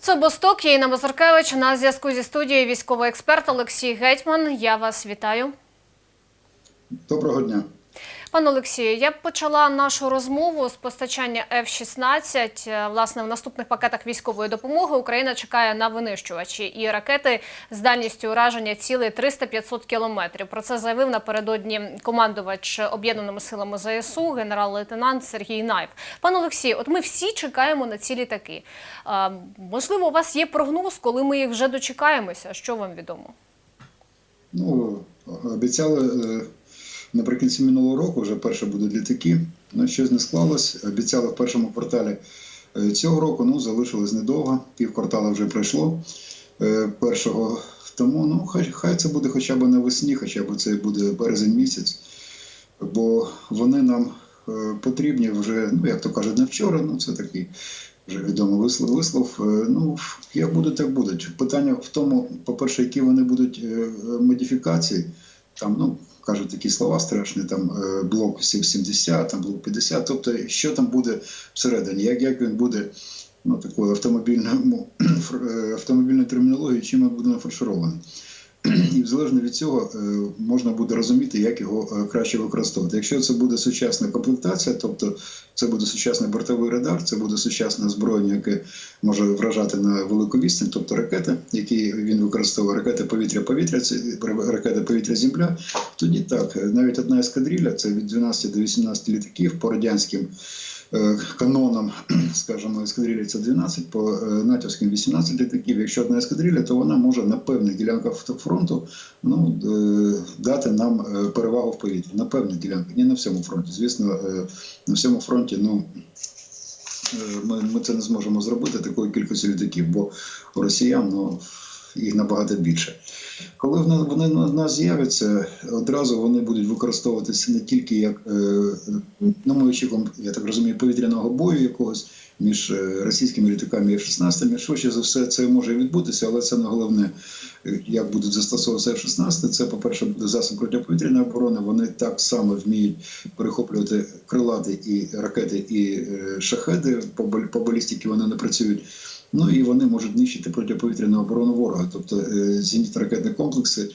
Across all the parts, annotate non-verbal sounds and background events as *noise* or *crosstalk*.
Це Босток, я Інна Мазуркевич. На зв'язку зі студією військовий експерт Олексій Гетьман. Я вас вітаю. Доброго дня. Пане Олексію, я почала нашу розмову з постачання F-16. Е, Власне, в наступних пакетах військової допомоги Україна чекає на винищувачі і ракети з дальністю ураження цілей 300-500 кілометрів. Про це заявив напередодні командувач об'єднаними силами ЗСУ, генерал-лейтенант Сергій Найв. Пане Олексію, от ми всі чекаємо на ці літаки. Е, Можливо, у вас є прогноз, коли ми їх вже дочекаємося. Що вам відомо? Ну, обіцяли е, наприкінці минулого року вже перше будуть літаки. Ну, щось не склалось. Обіцяли в першому кварталі е, цього року, ну, залишилось недовго, пів квартала вже пройшло е, першого. Тому ну, хай, хай це буде хоча б навесні, хоча б це буде березень місяць, бо вони нам е, потрібні вже, ну як то кажуть, не вчора, ну це такий вже відомий вислов. вислов. Ну, як буде, так буде. Питання в тому, по-перше, які вони будуть модифікації. Там, ну, кажуть такі слова страшні, там е, блок 70, там блок 50, тобто що там буде всередині, як, як він буде ну, такою автомобільною, *clears throat* е, автомобільною термінологією, чим він буде нафарширований. *clears throat* І залежно від цього е, можна буде розуміти, як його е, краще використовувати. Якщо це буде сучасна комплектація, тобто це буде сучасний бортовий радар, це буде сучасне озброєння, яке може вражати на велику відстань, тобто ракети, які він використовує, ракети повітря-повітря, ракети повітря-земля. Тоді так, е, навіть одна ескадрилля, це від 12 до 18 літаків по радянським е, канонам, *clears throat* скажімо, ескадрилля це 12, по е, натівським 18 літаків. Якщо одна ескадрилля, то вона може на певних ділянках фронту ну, е, дати нам перевагу в повітрі. На певних ділянках, не на всьому фронті. Звісно, на всьому фронті, ну. Ми, ми це не зможемо зробити такою кількістю літаків, бо у росіян ну, їх набагато більше. Коли вони на нас з'являться, одразу вони будуть використовуватися не тільки як е, ну, ми очікуємо, я так розумію, повітряного бою якогось між е, російськими літаками і F-16. Швидше за все, це може відбутися, але це не головне, е, як будуть застосовуватися F-16. Це, по-перше, буде засіб протиповітряної оборони. Вони так само вміють перехоплювати крилати і ракети, і шахеди. По, бал- вони не працюють. Ну і вони можуть нищити протиповітряну оборону ворога, тобто е, зенітно-ракетні комплекси.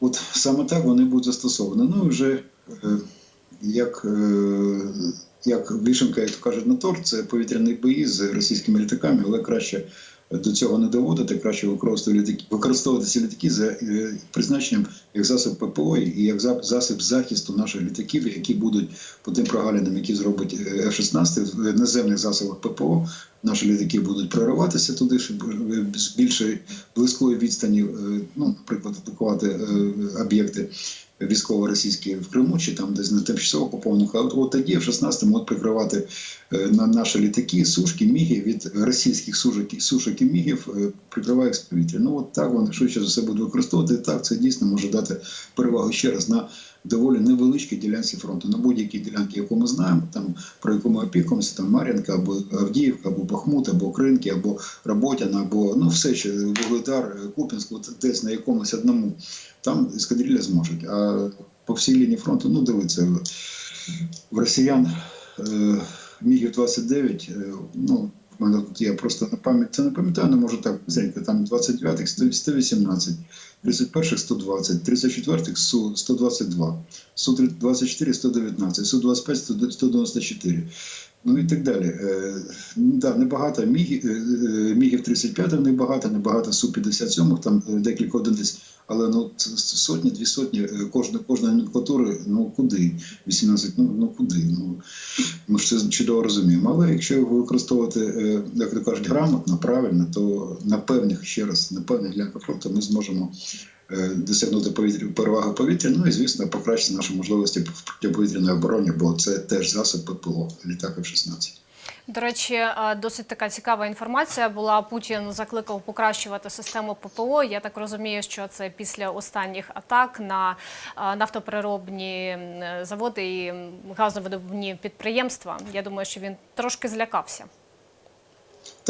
От саме так вони будуть застосовані. Ну і вже е, як, е, як вишенка, як то кажуть, на торт, це повітряні бої з російськими літаками, але краще до цього не доводити, краще використовувати літаки, використовувати ці літаки за е, призначенням як засіб ППО і як засіб захисту наших літаків, які будуть по тим прогалинам, які зробить е, F-16 в наземних засобах ППО. Наші літаки будуть прориватися туди, щоб е, з більшої близької відстані, ну, наприклад, атакувати об'єкти військово-російські в Криму чи там десь на тимчасово окупованих. От, от тоді в 16 можуть прикривати е, на наші літаки, сушки, міги від російських сушок, сушок і мігів, е, прикриває з повітря. Ну от так вони швидше за все будуть використовувати. Так це дійсно може дати перевагу ще раз на доволі невеличкій ділянці фронту. На будь-якій ділянці, яку ми знаємо, там про яку ми опікуємося, там Мар'їнка або Авдіївка, або Бахмут, або Кринки, або Роботяна, або ну все ще Вугледар, Купінськ, от десь на якомусь одному. Там ескадрилля зможуть. А по всій лінії фронту, ну дивіться, в росіян е, Мігів 29, е, ну, я просто на пам'ять це не пам'ятаю, не можу так взяти. там 29-х 118, 31 120, 34 Су 122, Су 24 119, Су 25 194. Ну і так далі. Е, ну, да, небагато мігів, е, е, мігів 35 небагато, небагато Су 57 там декілька одиниць. Але ну сотні, дві сотні, е, кожна номенклатури, ну куди? 18, ну, ну куди? Ну ми ж це чудово розуміємо. Але якщо його використовувати, як то кажуть, грамотно, правильно, то на певних ще раз, на певних ділянках фронту ми зможемо досягнути повітря переваги повітря. Ну і звісно, покращити наші можливості в протиповітряної обороні, бо це теж засіб ППО, літак F-16. До речі, е, досить така цікава інформація була. Путін закликав покращувати систему ППО. Я так розумію, що це після останніх атак на е, нафтопереробні заводи і газовидобувні підприємства. Я думаю, що він трошки злякався.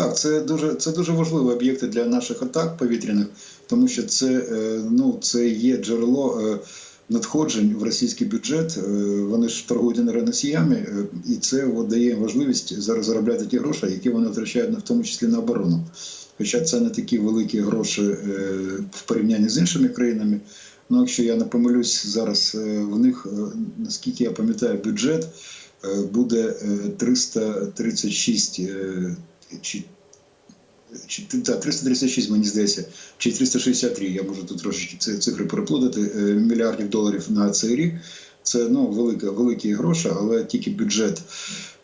Так, це дуже це дуже важливі об'єкти для наших атак повітряних, тому що це е, ну це є джерело е, надходжень в російський бюджет. Е, Вони ж торгують енергоносіями, і це дає можливість зараз заробляти ті гроші, які вони втрачають в тому числі на оборону. Хоча це не такі великі гроші в порівнянні з іншими країнами. Ну, якщо я не помилюсь, зараз в них, наскільки я пам'ятаю, бюджет буде е, 336 е, чи, чи та, 336, мені здається, чи 363, я можу тут трошечки ці цифри переплутати, е, мільярдів доларів на цей рік. Це ну, велика, великі гроші, але тільки бюджет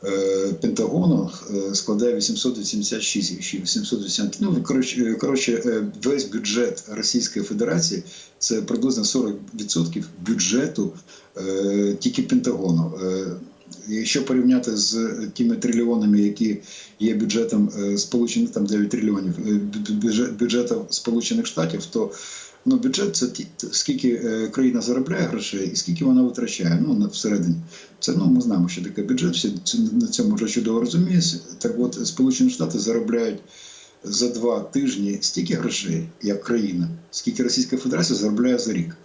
е, Пентагону е, складає 886, чи 880, ну, коротше, е, коротше, весь бюджет Російської Федерації це приблизно 40% бюджету е, тільки Пентагону. Якщо порівняти з тими трильйонами, які є бюджетом е, Сполучених там 9 трильйонів е, бю- бюджет, бюджету Сполучених Штатів, то ну, бюджет це ті, скільки е, країна заробляє грошей і скільки вона витрачає. Ну на всередині. Це ну ми знаємо, що таке бюджет. Всі на цьому вже чудово розуміють. Так от Сполучені Штати заробляють за два тижні стільки грошей, як країна, скільки Російська Федерація заробляє за рік.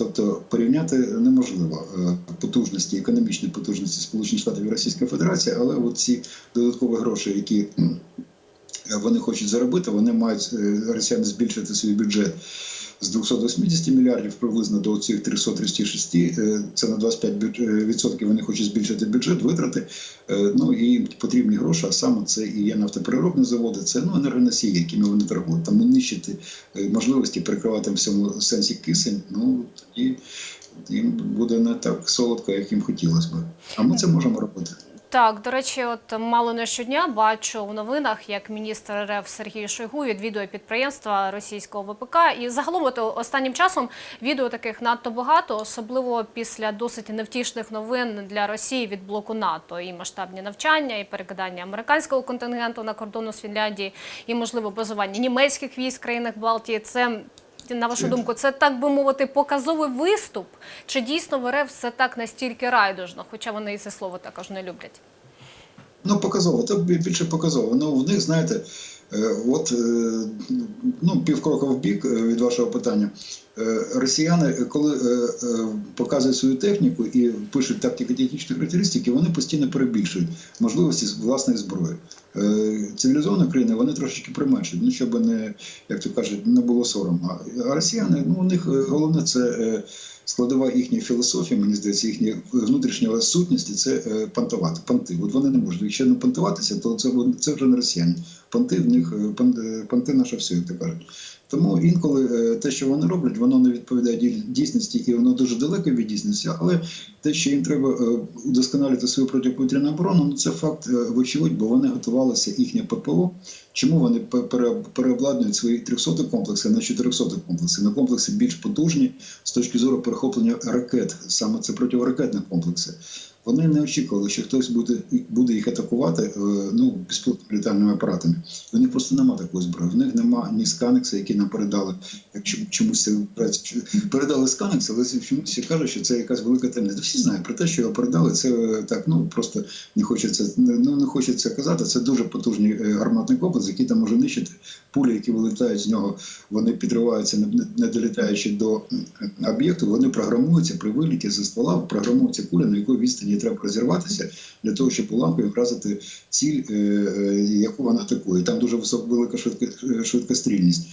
Тобто порівняти неможливо е, потужності, економічні потужності Сполучених Штатів і Російської Федерації, але от ці додаткові гроші, які вони хочуть заробити, вони мають е, росіяни збільшити свій бюджет з 280 мільярдів приблизно до цих 336, е, це на 25 бю- е, відсотків вони хочуть збільшити бюджет, витрати. Е, Ну і їм потрібні гроші, а саме це і є нафтопереробні заводи, це ну енергоносії, якими вони торгують. Там нищити можливості перекривати в цьому сенсі кисень. Ну тоді їм буде не так солодко, як їм хотілося б. А ми це можемо робити. Так, до речі, от мало не щодня бачу в новинах, як міністр РФ Сергій Шойгу відвідує підприємства російського ВПК. І загалом, от останнім часом відео таких надто багато, особливо після досить невтішних новин для Росії від блоку НАТО. І масштабні навчання, і перекидання американського контингенту на кордону з Фінляндії, і можливо базування німецьких військ в країнах Балтії. Це на вашу думку, це так би мовити, показовий виступ? Чи дійсно в РФ все так настільки райдужно? Хоча вони і це слово також не люблять. Ну, показово, це більше показово. Ну, в них, знаєте, е, от е, ну, півкрока в бік е, від вашого питання. Росіяни, коли показують свою техніку і пишуть тактико-технічні характеристики, вони постійно перебільшують можливості власної зброї. Цивілізовані країни вони трошечки применшують, ну щоб не, як то кажуть, не було соромно. А росіяни, ну у них головне це. Е, Складова їхньої філософії, мені здається, їхньої внутрішньої сутності це е, пантувати. Панти. От вони не можуть. Якщо не пантуватися, то це, це вже не росіяни. Панти в них панти, е, панти наше все, як то кажуть. Тому інколи е, те, що вони роблять, воно не відповідає дій- дійсності і воно дуже далеко від дійсності. Але те, що їм треба е, удосконалити свою протиповітряну оборону, ну це факт е, вочевидь, бо вони готувалися їхнє ППО. Чому вони пе- переобладнують свої 300 комплекси на 400 комплекси? На комплекси більш потужні з точки зору перехоплення ракет, саме це противоракетні комплекси. Вони не очікували, що хтось буде, буде їх атакувати е, ну, безпілотними літальними апаратами. Них просто немає такої зброї. В них немає ні сканекса, які нам передали. Якщо чомусь це передали сканекс, але чомусь кажуть, що це якась велика таємниця. Всі знають про те, що його передали. Це е, так, ну просто не хочеться, ну, не хочеться казати. Це дуже потужний е, гарматний комплекс, який там може нищити. Пулі, які вилітають з нього, вони підриваються, не, долітаючи до об'єкту. Вони програмуються при виліті зі ствола, програмується куля, на якої відстані треба розірватися для того, щоб уламкою вразити ціль, е, е, яку вона атакує. Там дуже висока велика е, швидкострільність.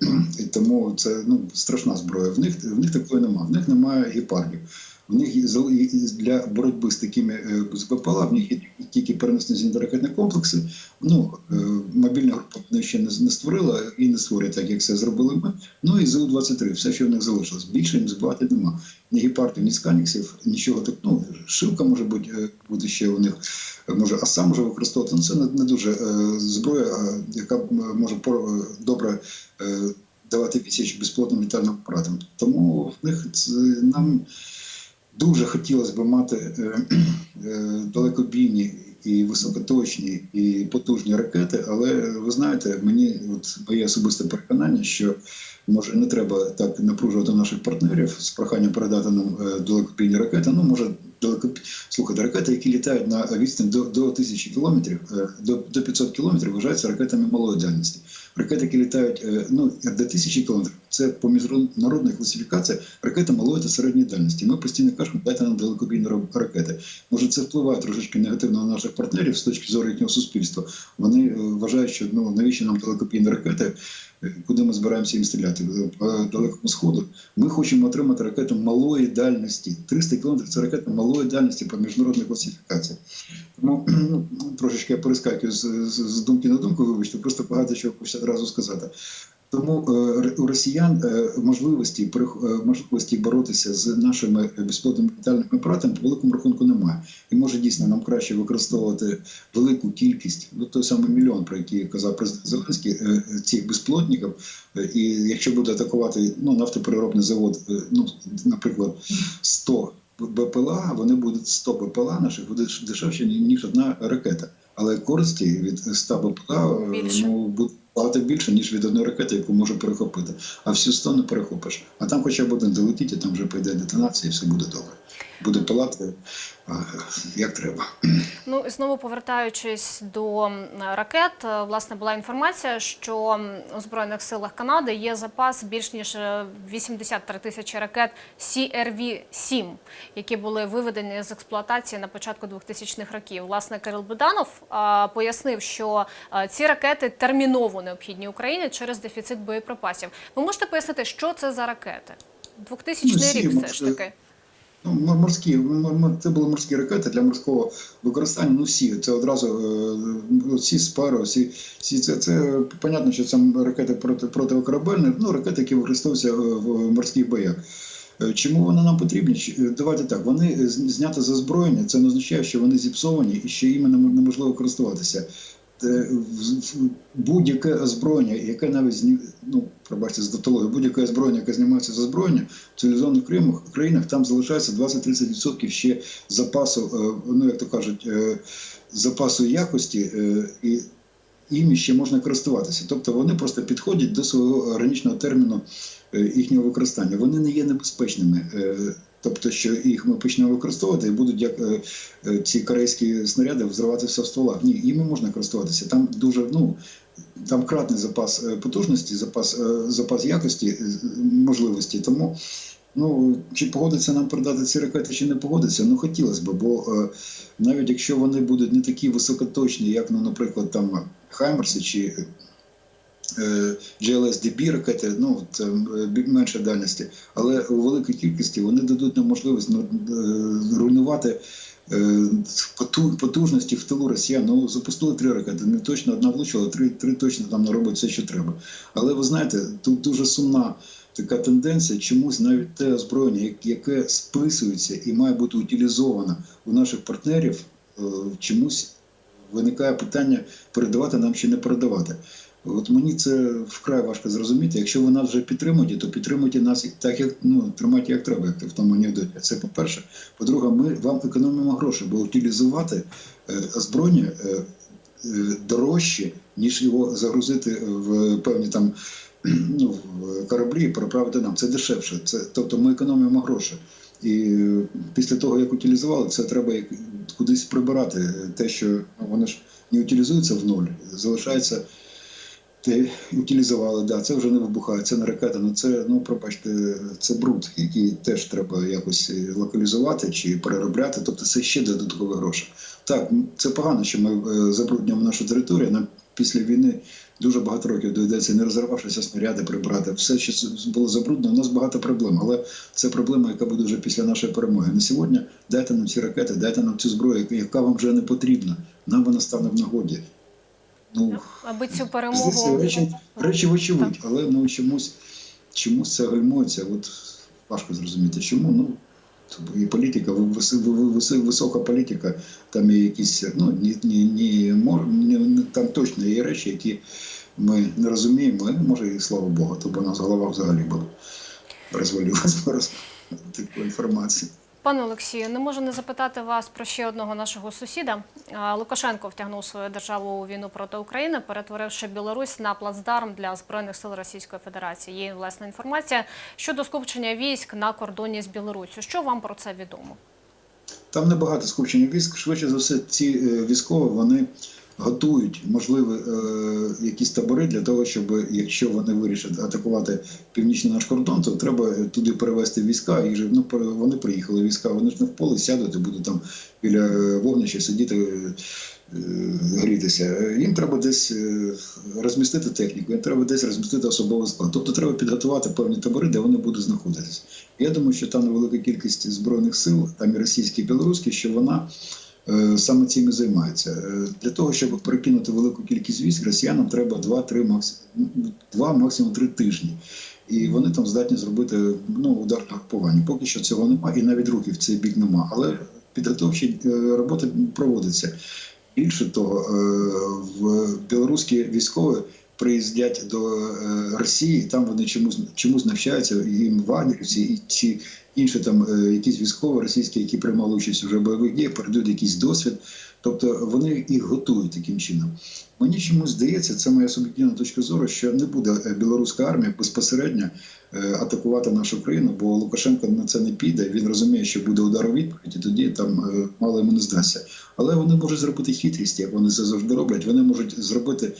*clears throat* Тому це ну, страшна зброя. В них, в них такої немає. В них немає гепардів. В них для боротьби з такими е, з БПЛА, в них є тільки переносні зенітно-ракетні комплекси. Ну, е, мобільна група ще не, створила і не створює так, як це зробили ми. Ну і ЗУ-23, все, що в них залишилось. Більше їм збивати нема. Ні гепардів, ні сканіксів, нічого так. Ну, шилка може бути, е, бути ще у них, може, а сам може використовувати. Ну, це не, дуже зброя, яка може добре давати відсіч безплотним літальним апаратам. Тому в них це, нам дуже хотілося б мати е, е, далекобійні і високоточні, і потужні ракети, але ви знаєте, мені от моє особисте переконання, що може не треба так напружувати наших партнерів з проханням передати нам е, далекобійні ракети. Ну може. Слухайте, ракети, які літають на відстань до, до 1000 кілометрів, е, до, до 500 кілометрів, вважаються ракетами малої дальності. Ракети, які літають е, ну, до 1000 кілометрів, це по міжнародній класифікації ракети малої та середньої дальності. Ми постійно кажемо, дайте нам далекобійні ракети. Може, це впливає трошечки негативно на наших партнерів з точки зору їхнього суспільства. Вони вважають, що ну навіщо нам далекобійні ракети, куди ми збираємося їм стріляти Е, по далекому сходу. Ми хочемо отримати ракету малої дальності. 300 кілометрів це ракета малої дальності по міжнародній класифікації. Тому *clears throat* ну, трошечки я перескакую з, з, з думки на думку, вибачте, просто багато чого хочу одразу сказати. Тому е, у росіян е, можливості е, можливості боротися з нашими безплатними літальними апаратами по великому рахунку немає. І може дійсно нам краще використовувати велику кількість, ну той самий мільйон, про який казав президент Зеленський, цих безплотників. І якщо буде атакувати ну, нафтопереробний завод, ну наприклад, 100 БПЛА, вони будуть 100 БПЛА наших буде дешевше ніж одна ракета. Але користі від 100 БПЛА ну буде багато більше ніж від одної ракети, яку може перехопити. А всю 100 не перехопиш. А там хоча б один долетить, і там вже прийде детонація, і все буде добре. Буде палати як треба. Ну і знову повертаючись до ракет, е, власне була інформація, що у збройних силах Канади є запас більш ніж е, 83 тисячі ракет CRV-7, які були виведені з експлуатації на початку 2000-х років. Власне, Кирил Буданов пояснив, що ці ракети терміново необхідні Україні через дефіцит боєприпасів. Ви можете пояснити, що це за ракети? 2000 Ну, рік все ж таки. Ну, мор- морські, це були морські ракети для морського використання. Ну всі це одразу е, всі спаро, всі, всі це, це понятно, що це ракети проти протикорабельні, ну ракети, які використовуються е, в морських боях. Е, Чому вони нам потрібні? Е, Давайте так, вони з- зняті з озброєння, це не означає, що вони зіпсовані і що іми неможливо користуватися. Е, Будь-яке озброєння, яке навіть зні... ну, пробачте з тавтології, будь-яке озброєння, яке знімається з озброєння, в цивілізованих країнах, там залишається 20-30% ще запасу, е, ну як то кажуть, е, запасу якості, і іми ще можна користуватися. Тобто вони просто підходять до свого граничного терміну їхнього використання. Вони не є небезпечними. Тобто, що їх ми почнемо використовувати і будуть як е, е, ці корейські снаряди взриватися в стволах. Ні, іми можна користуватися. Там дуже ну там кратний запас е, потужності, запас, запас якості, можливості. Тому ну чи погодиться нам продати ці ракети, чи не погодиться, ну хотілося б, бо навіть якщо вони будуть не такі високоточні, як, ну, наприклад, там Хаймерси чи GLSDB ракети, ну е, менше дальності, але у великій кількості вони дадуть нам можливість ну, е, руйнувати е, потужності в тилу росіян. Ну запустили три ракети. Не точно одна влучила, три, три точно там наробить все, що треба. Але ви знаєте, тут дуже сумна. Така тенденція, чомусь навіть те озброєння, яке списується і має бути утилізовано у наших партнерів, е, чомусь виникає питання передавати нам чи не передавати. От мені це вкрай важко зрозуміти. Якщо ви нас вже підтримуєте, то підтримуйте нас так, як ну тримайте як треба, як в тому анекдоті. Це по-перше. По-друге, ми вам економимо гроші, бо утилізувати е, озброєння е, е, дорожче, ніж його загрузити в певні там *clears throat* ну, в кораблі і переправити нам. Це дешевше. Це тобто ми економимо гроші. І після того, як утилізували, це треба кудись прибирати. Те, що ну, воно ж не утилізується в ноль, залишається те, утилізували, да, це вже не вибухає, це не ракета, ну це, ну пробачте, це бруд, який теж треба якось е, локалізувати чи переробляти. Тобто це ще додаткові гроші. Так, це погано, що ми е, забруднюємо нашу територію. Нам після війни дуже багато років доведеться не розірвавшися снаряди прибрати. Все, що було забруднено, у нас багато проблем. Але це проблема, яка буде вже після нашої перемоги. На сьогодні дайте нам ці ракети, дайте нам цю зброю, яка- яка вам вже не потрібна. Нам вона стане в нагоді. Ну, Аби цю перемогу речі, речі вочевидь, але ну чомусь, чомусь це гальмується. От важко зрозуміти, чому. Ну тобто і політика, вис, вис, висока політика, там є якісь, ну ні, ні, ні, там точно є речі, які ми не розуміємо, і, може і слава Богу, то б у нас голова взагалі була розвалилась зараз *laughs* таку інформацію. Пане Олексію, не можу не запитати вас про ще одного нашого сусіда. Лукашенко втягнув свою державу у війну проти України, перетворивши Білорусь на плацдарм для збройних сил Російської Федерації. Є власна інформація щодо скупчення військ на кордоні з Білоруссю. Що вам про це відомо? там небагато скупчення військ. Швидше за все, ці е, військові вони готують можливі е, якісь табори для того, щоб якщо вони вирішать атакувати північний наш кордон, то треба туди перевести війська. І вже ну вони приїхали війська. Вони ж не в полі сядуть і будуть там біля вогнища сидіти. е, Грітися. Їм треба десь е, розмістити техніку, їм треба десь розмістити особовий склад. Тобто треба підготувати певні табори, де вони будуть знаходитися. Я думаю, що там невелика кількість збройних сил, там і російські, і білоруські, що вона саме цим і займається. Е, Для того, щоб перекинути велику кількість військ, росіянам треба 2-3 максимум 2, максимум 3 тижні. І вони там здатні зробити ну, удар на групування. Поки що цього немає, і навіть рухів в цей бік немає. Але підготовчі е, роботи проводяться. Більше того, е, в білоруські військові приїздять до е, Росії, там вони чомусь чомусь навчаються їм вагнерівці і ці інші там е, якісь військові російські, які приймали участь уже бойових діях, передають якийсь досвід. Тобто вони їх готують таким чином. Мені чомусь здається, це моя суб'єктивна точка зору, що не буде е, білоруська армія безпосередньо е, атакувати нашу країну, бо Лукашенко на це не піде. Він розуміє, що буде удар у відповідь, і тоді там е, мало йому не здасться. Але вони можуть зробити хитрість, як вони це завжди роблять. Вони можуть зробити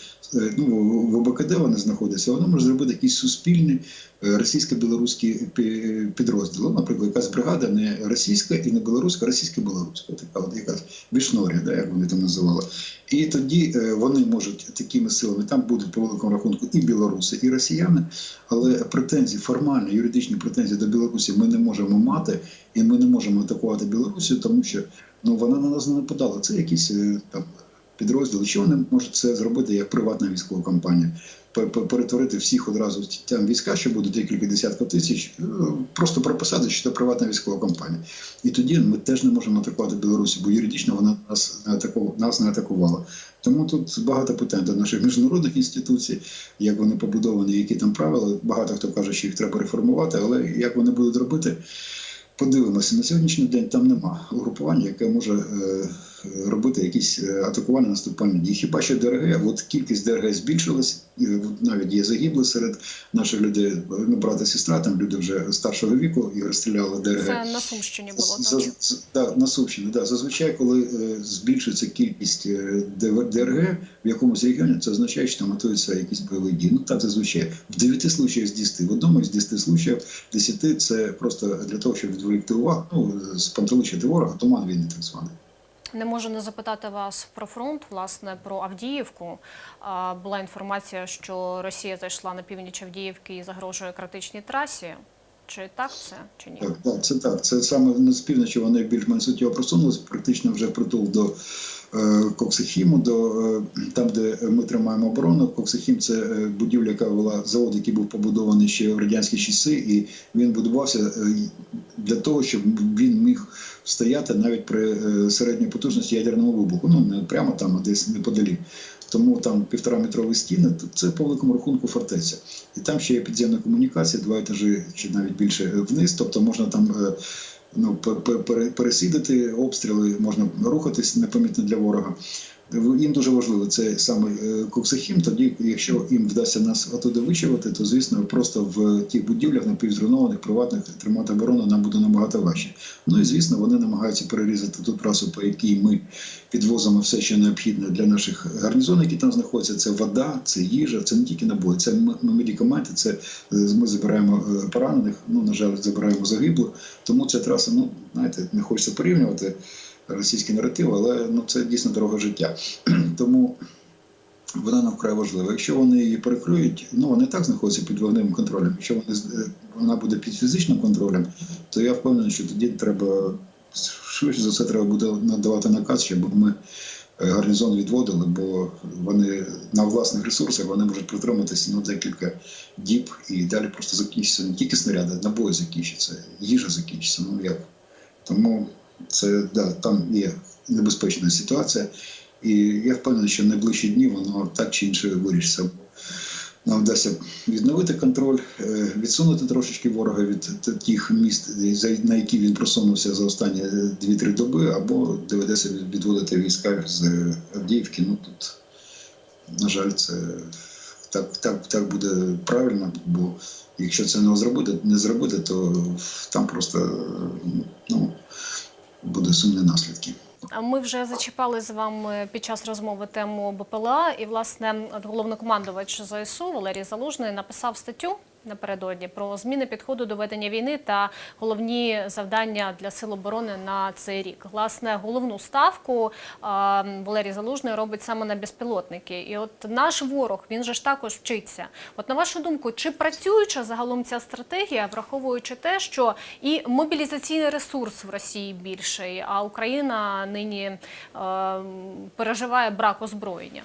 ну в ОБКД вони знаходяться. Вони можуть зробити якийсь суспільний російсько-білоруський підрозділ. Ну, Наприклад, якась бригада не російська і не білоруська, а російсько-білоруська. Така от якась вішнорія, да, як вони там називали. І тоді вони можуть такими силами, там будуть по великому рахунку і білоруси, і росіяни, але претензії, формальні, юридичні претензії до Білорусі ми не можемо мати, і ми не можемо атакувати Білорусі, тому що ну вона на нас не нападала. Це якісь е, там підрозділи. Що вони можуть це зробити як приватна військова компанія? Пер- пер- Перетворити всіх одразу там війська, що буде декілька десятків тисяч, е, просто прописати, що це приватна військова компанія. І тоді ми теж не можемо атакувати Білорусі, бо юридично вона нас не атакувала, нас не атакувала. Тому тут багато питань до наших міжнародних інституцій, як вони побудовані, які там правила. Багато хто каже, що їх треба реформувати, але як вони будуть робити, подивимося. На сьогоднішній день там нема угрупування, яке може е, робити якісь е, атакування наступальні дії. Хіба що ДРГ, от кількість ДРГ збільшилась, і навіть є загибли серед наших людей. Ну, брата сестра, там люди вже старшого віку і розстріляли ДРГ. Це на Сумщині було За- так. за- да, на Сумщині, да. Зазвичай, коли е, збільшується кількість е, ДРГ в якомусь регіоні, це означає, що там готуються якісь бойові дії. Ну так зазвичай. В 9 случаях з 10. В одному з 10 случаїв 10 це просто для того, щоб відволікти увагу, ну, спантеличити ворога, туман війни так званий. Не можу не запитати вас про фронт, власне, про Авдіївку. Була інформація, що Росія зайшла на північ Авдіївки і загрожує критичній трасі. Чи так це, чи ні? Так, так, це так. Це саме з півночі вони більш-менш суттєво просунулися, практично вже притул до Коксихіму, до е, там, де ми тримаємо оборону. Коксихім це е, будівля, яка була завод, який був побудований ще в радянські часи, і він будувався е, для того, щоб він міг стояти навіть при е, середній потужності ядерного вибуху. Ну не прямо там, а десь неподалік. Тому там півтора метрові стіни, це по великому рахунку фортеця. І там ще є підземна комунікація, два етажі чи навіть більше е, вниз. Тобто можна там е, ну, пе- пе- пересідати обстріли, можна рухатись непомітно для ворога. Їм дуже важливо це саме е, Коксахім. Тоді, якщо їм вдасться нас отуди вичавити, то звісно просто в тих будівлях напівзруйнованих, приватних тримати оборону нам буде набагато важче. Ну і звісно, вони намагаються перерізати ту трасу, по якій ми підвозимо все, що необхідне для наших гарнізонів, які там знаходяться. Це вода, це їжа, це не тільки набої, це медикаменти. Це е, ми забираємо е, поранених. Ну на жаль, забираємо загиблих. Тому ця траса, ну знаєте, не хочеться порівнювати російський наратив, але ну це дійсно дорога життя. *clears throat* Тому вона нам вкрай важлива. Якщо вони її перекриють, ну вони так знаходяться під вогневим контролем. Якщо вони е, вона буде під фізичним контролем, то я впевнений, що тоді треба швидше за все треба буде надавати наказ, щоб ми е, гарнізон відводили, бо вони на власних ресурсах вони можуть протриматися ну, декілька діб і далі просто закінчиться не тільки снаряди, набої закінчаться, їжа закінчиться. Ну як тому це да, там є небезпечна ситуація. І я впевнений, що в найближчі дні воно так чи інше вирішиться. Нам вдасться відновити контроль, е, відсунути трошечки ворога від тих міст, на які він просунувся за останні е, 2-3 доби, або доведеться відводити війська з е, Авдіївки. Ну тут, на жаль, це так, так, так буде правильно, бо якщо це не зробити, не зробити, то там просто е, ну, буде сумні наслідки. Ми вже зачіпали з вами під час розмови тему БПЛА, і власне головнокомандувач ЗСУ Валерій Залужний написав статтю напередодні про зміни підходу до ведення війни та головні завдання для сил оборони на цей рік. Власне, головну ставку Валерій Залужний робить саме на безпілотники. І от наш ворог він же ж також вчиться. От на вашу думку, чи працююча загалом ця стратегія, враховуючи те, що і мобілізаційний ресурс в Росії більший, а Україна нині е, переживає брак озброєння?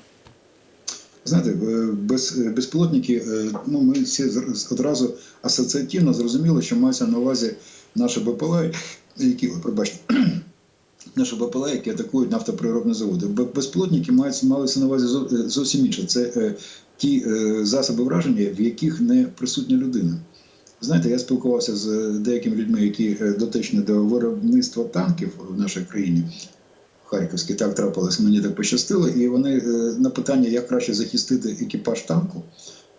Знаєте, е, без, е, безпілотники, е, ну ми всі одразу асоціативно зрозуміли, що мається на увазі наші БПЛА, які, пробачте, *clears throat* наші БПЛА, які атакують нафтоприробні заводи. Безпілотники мають малися на увазі зовсім інше. Це ті засоби враження, в яких не присутня людина. Знаєте, я спілкувався з деякими людьми, які дотичні до виробництва танків в нашій країні. Харківський так трапилось, мені так пощастило, і вони е, на питання, як краще захистити екіпаж танку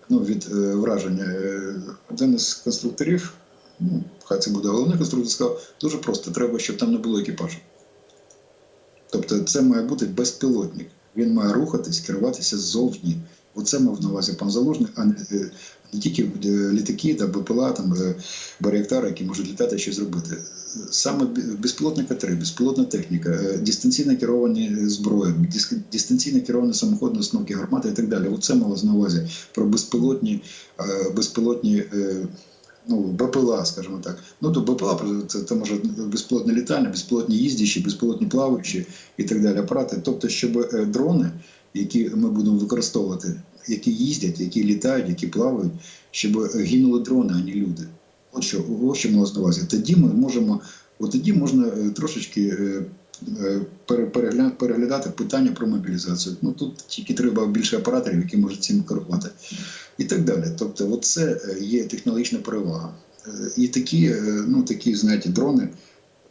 ну, від е, враження, е, один із конструкторів, ну, хай це буде головний конструктор, сказав, дуже просто, треба, щоб там не було екіпажу. Тобто це має бути безпілотник. Він має рухатись, керуватися ззовні. Оце мав на увазі пан Залужний, а не, не тільки е, літаки та БПЛА, там е, баріактари, які можуть літати щось зробити. Саме безпілотника 3, безпілотна техніка, е, дистанційно керовані зброї, дистанційно керовані самоходні установки гармати і так далі. Оце малось на увазі про безпілотні, безпілотні ну, БПЛА, скажімо так. Ну, то БПЛА це, це може безпілотне літання, безпілотні їздячі, безпілотні плаваючі і так далі апарати. Тобто, щоб дрони, які ми будемо використовувати, які їздять, які літають, які плавають, щоб гинули дрони, а не люди. От що, от що малось на увазі. Тоді ми можемо, от тоді можна е, трошечки е, е, пере- перегля- переглядати питання про мобілізацію. Ну тут тільки треба більше операторів, які можуть цим керувати. І так далі. Тобто, от це є технологічна перевага. І такі, ну такі, знаєте, дрони,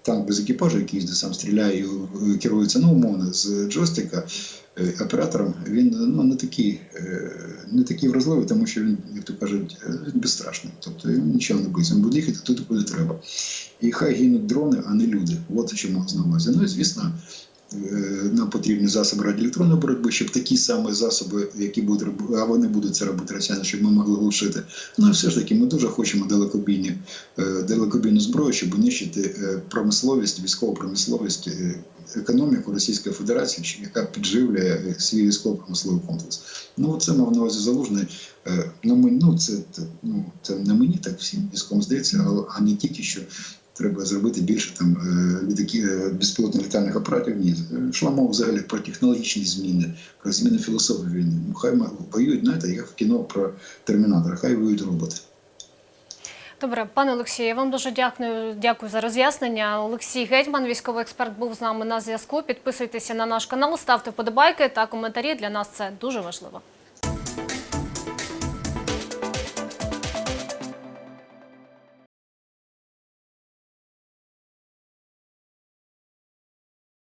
танк без екіпажу, який їздить, сам стріляє і е, керується ну, умовно з джойстика, е, оператором він ну, не такий, е, не такий вразливий, тому що він, як то кажуть, він безстрашний. Тобто він нічого не боїться. Він буде їхати туди, куди треба. І хай гинуть дрони, а не люди. От чому на увазі. Ну і звісно. Е, Нам потрібні засоби радіоелектронної боротьби, щоб такі самі засоби, які будуть роб- а вони будуть це робити росіяни, щоб ми могли глушити. Ну і все ж таки, ми дуже хочемо далекобійні, е, далекобійну зброю, щоб нищити е, промисловість, військову промисловість, економіку Російської Федерації, яка підживлює свій військово-промисловий комплекс. Ну це мав на увазі залужний. Ну, ми, ну, це, ну, це не мені, так всім військовим здається, а, а не тільки що треба зробити більше там е, літаки, е, безпілотних літальних апаратів. Ні, Е, йшла мова взагалі про технологічні зміни, про зміни філософії війни. Ну, хай воюють, знаєте, як в кіно про термінатора, хай воюють роботи. Добре, пане Олексію, я вам дуже дякую, дякую за роз'яснення. Олексій Гетьман, військовий експерт, був з нами на зв'язку. Підписуйтеся на наш канал, ставте вподобайки та коментарі. Для нас це дуже важливо.